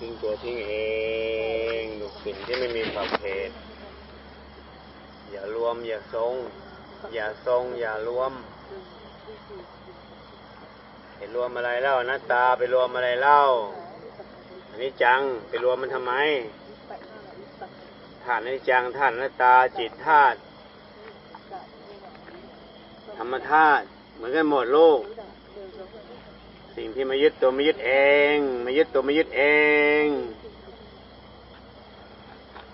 ทิ้งตัวทิ้งเองดูสิ่งที่ไม่มีขอบเขตอย่ารวม อย่าทรง อย่าทรง อย่ารวมไปรวมอะไรเล่าหน้าตาไปรวมอะไรเล่า อันนี้จังไปรวมมันทำไมธาตุอนิจจังธาตุหน้าตาจิตธาตุธรรมธาตุเหมือนกันหมดโลก สิ่งที่มายึดตัวมายึดเองมายึดตัวมายึดเอง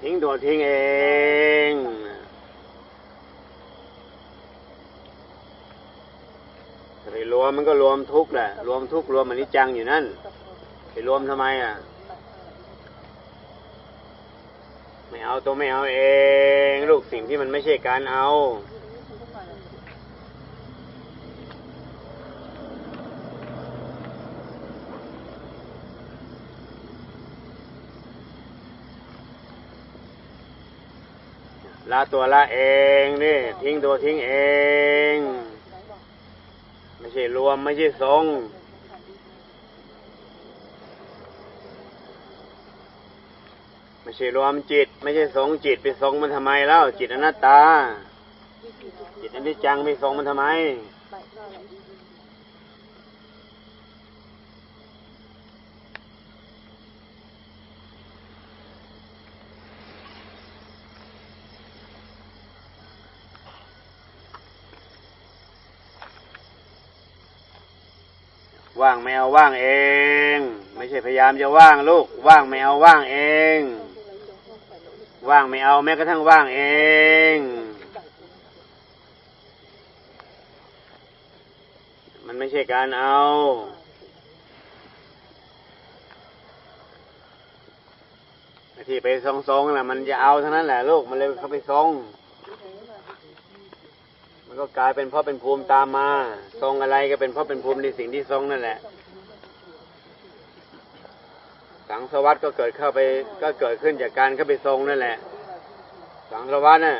ทิ้งตัวทิ้งเองไปรวมมันก็รวมทุกแหละ รวมทุกรวมอนิจจังอยู่นั่นไปรวมทำไมอะไม่เอาตัวไม่เอาเอง ลูกสิ่งที่มันไม่ใช่การเอา ละตัวละเองนี่ทิ้งตัวทิ้งเอง ไม่ใช่รวมไม่ใช่ทรงไม่ใช่รวมจิต ไม่ใช่ทรงจิตไปทรงมันทำไมแล้วจิตอนัตตา จิตอนิจจังไปทรงมันทำไม ว่างไม่เอาว่างเอง ไม่ใช่พยายามจะว่างลูก ว่างไม่เอาว่างเอง ว่างไม่เอาแม้กระทั่งว่างเองมันไม่ใช่การเอา ที่ไปทรงๆแหละมันจะเอาเท่านั้นแหละลูก มันเลยเข้าไปทรง ก็กลายเป็นเพราะเป็นภูมิตามมา ทรงอะไรก็เป็นเพราะเป็นภูมิในสิ่งที่ทรงนั่นแหละ สังสวัสดก็เกิดเข้าไป ก็เกิดขึ้นจากการเข้าไปทรงนั่นแหละ สังสวัสดน่ะ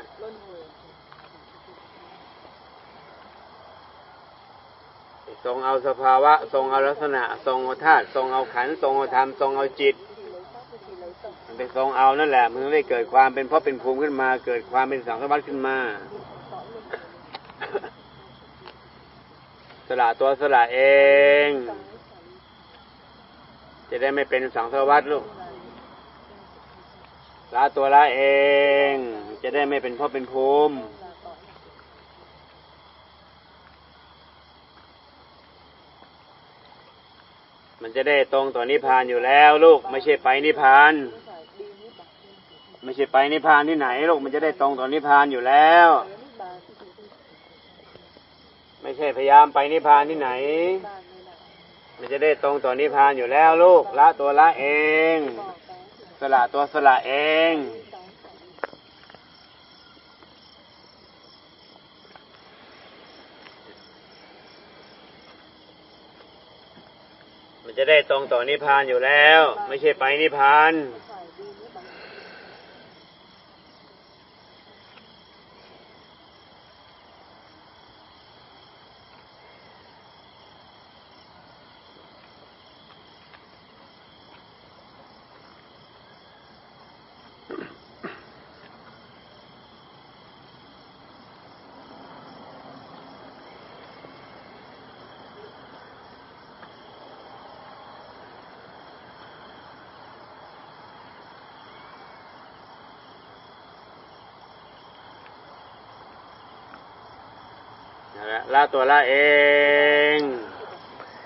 ทรงเอาสภาวะ ทรงเอาลักษณะ ทรงเอาธาตุทรงเอาขันทรงเอาธรรมทรงเอาจิตมันไปทรงเอานั่นแหละมันเลยเกิดความเป็นเพราะเป็นภูมิขึ้นมา เกิดความเป็นสังสวัสดขึ้นมา สละตัวสละเอง จะได้ไม่เป็นสังสารวัตลูกละตัวละเอง จะได้ไม่เป็นพ่อเป็นภูมิมันจะได้ตรงต่อนิพพานอยู่แล้ว ลูก ไม่ใช่ไปนิพพาน ไม่ใช่ไปนิพพานที่ไหน ลูกมันจะได้ตรงต่อนิพพานอยู่แล้ว ใช่พยายามไปนิพพานที่ไหน มันจะได้ตรงต่อนิพพานอยู่แล้วลูกละตัวละเอง สละตัวสละเองมันจะได้ตรงต่อนิพพานอยู่แล้ว ไม่ใช่ไปนิพพาน นั่นแหละละตัวละเอง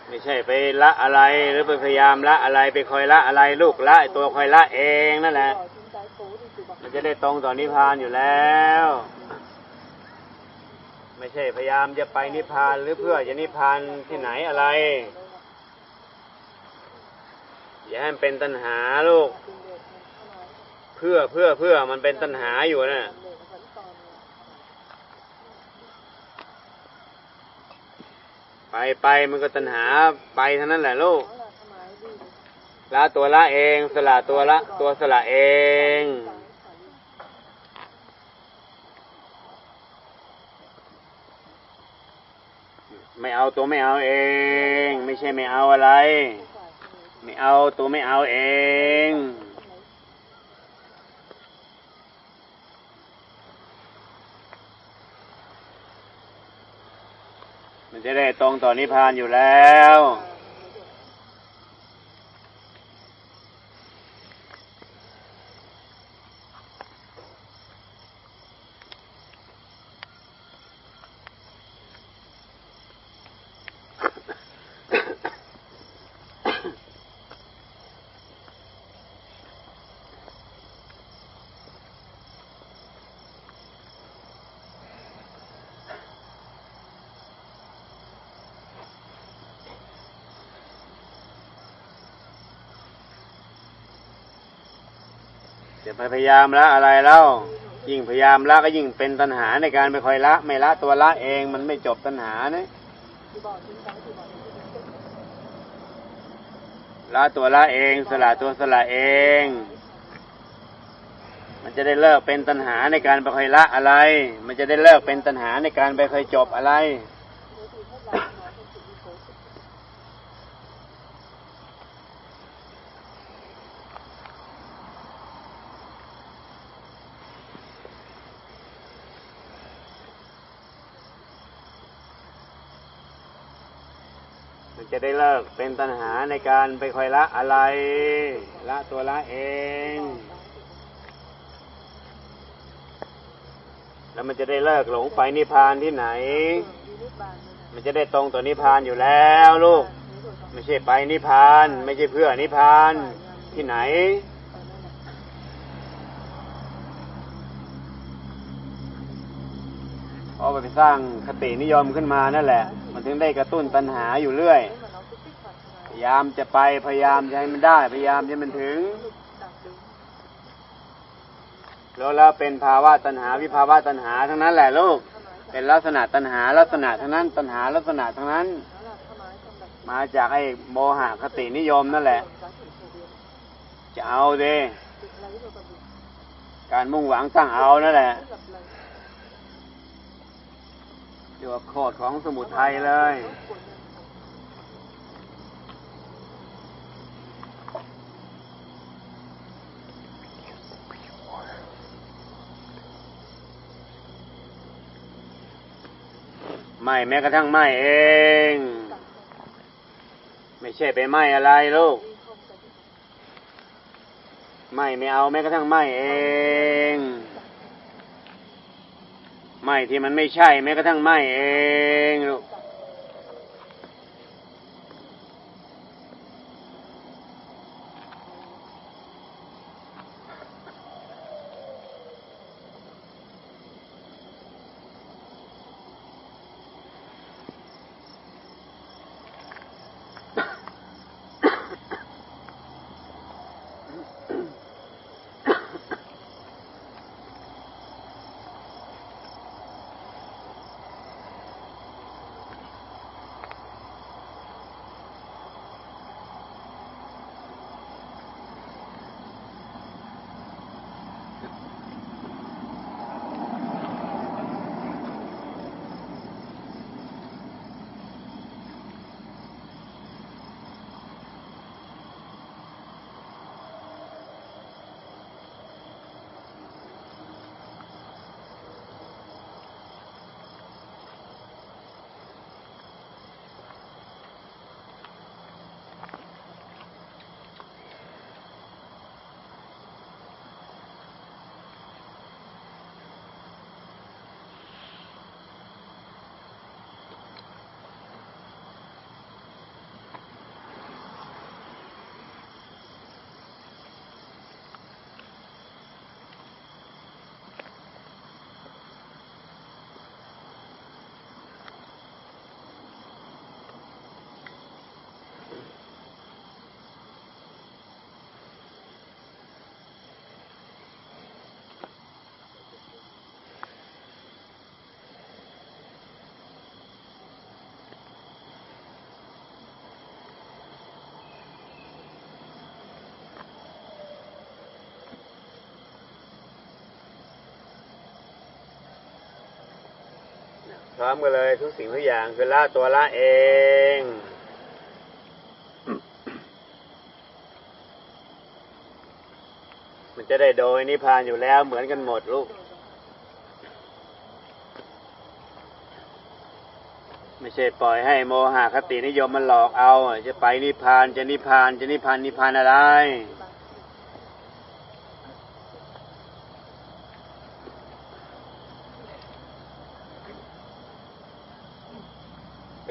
ไม่ใช่ไปละอะไรหรือไปพยายามละอะไรไปคอยละอะไรลูกละตัวคอยละเองนั่นแหละ มันจะได้ตรงต่อนิพพานอยู่แล้ว ไม่ใช่พยายามจะไปนิพพานหรือเพื่อจะนิพพานที่ไหนอะไรอย่าให้มันเป็นตัณหาลูก เพื่อเพื่อเพื่อมันเป็นตัณหาอยู่นะ่ะ ไปไปมันก็ตัณหาไปเท่านั้นแหละลูกละตัวละเอง สละตัวละ ตัวสละเองไม่เอาตัวไม่เอาเอง ไม่ใช่ไม่เอาอะไร ไม่เอาตัวไม่เอาเอง จะได้ตรงต่อนิพพานอยู่แล้ว จะพยายามละอะไรแล้ว ยิ่งพยายามละก็ยิ่งเป็นตัณหาในการไปคอยละ ไม่ละตัวละเองมันไม่จบตัณหานะละตัวละเองสละตัวสละเอง มันจะได้เลิกเป็นตัณหาในการไปคอยละอะไร มันจะได้เลิกเป็นตัณหาในการไปคอยจบอะไร จะได้เลิกเป็นตัณหาในการไปคอยละอะไร ละตัวละเอง แล้วมันจะได้เลิกหลงไปนิพพานที่ไหน มันจะได้ตรงต่อนิพพานอยู่แล้วลูก ไม่ใช่ไปนิพพาน ไม่ใช่เพื่อนิพพานที่ไหนเพราะไปสร้างคตินิยมขึ้นมานั่นแหละ มันถึงได้กระตุ้นตัณหาอยู่เรื่อย พยายามจะไปพยายามจะให้มันได้ พยายามจะให้มันถึงแล้วแล้วเป็นภาวะตัณหาวิภาวะตัณหาทั้งนั้นแหละลูก เป็นลักษณะตัณหาลักษณะทั้งนั้น ตัณหาลักษณะทั้งนั้น มาจากไอ้โมหะคตินิยมนั่นแหละ จะเอาเดการมุ่งหวังตั้างเอานั่นแหละเรียกว่โคตรของสมุทัยเลย ไม่แม้กระทั่งไม่เอง ไม่ใช่ไปไม่อะไรลูก ไม่ไม่เอาแม้กระทั่งไม่เอง ไม่ที่มันไม่ใช่แม้กระทั่งไม่เองลูก พร้อมกันเลยทุกสิ่งทุกอย่างคือละตัวละเองมันจะได้โดยนิพพานอยู่แล้วเหมือนกันหมดลูก ไม่ใช่ปล่อยให้โมหะคตินิยมมันหลอกเอา จะไปนิพพานจะนิพพานจะนิพพานนิพพานอะไร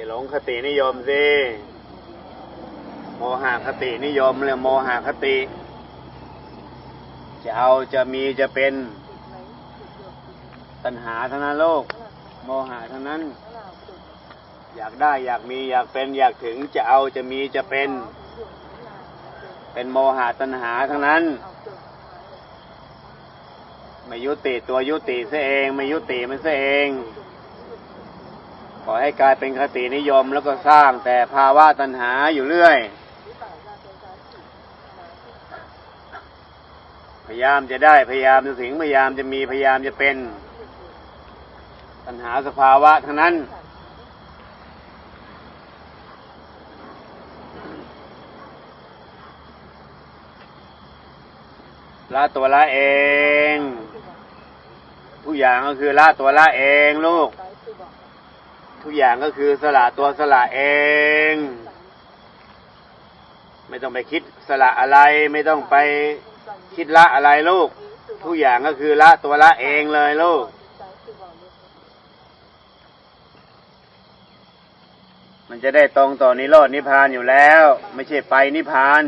หลงคตินิยมสิโมหะคตินิยมเรื่องโมหะคติ จะเอาจะมีจะเป็นตัณหาทั้งนั้นโลก โมหะทั้งนั้น อยากได้อยากมีอยากเป็นอยากถึงจะเอาจะมีจะเป็น เป็นโมหะตัณหาทั้งนั้นไม่ยุติตัวยุติซะเองไม่ยุติมันซะเอง อให้กลายเป็นคตินิยมแล้วก็สร้างแต่ภาวะตัณหาอยู่เรื่อย พยายามจะได้พยายามจะถึงพยายามจะมีพยายามจะเป็นปัญหาสภาวะทั้งนั้น ละตัวละเองทุกอย่างก็คือละตัวละเองลูก ทุกอย่างก็คือสละตัวสละเอง ไม่ต้องไปคิดสละอะไร ไม่ต้องไปคิดละอะไรลูก ทุกอย่างก็คือละตัวละเองเลยลูก มันจะได้ตรงต่อนิโรดนิพพานอยู่แล้ว ไม่ใช่ไปนิพพาน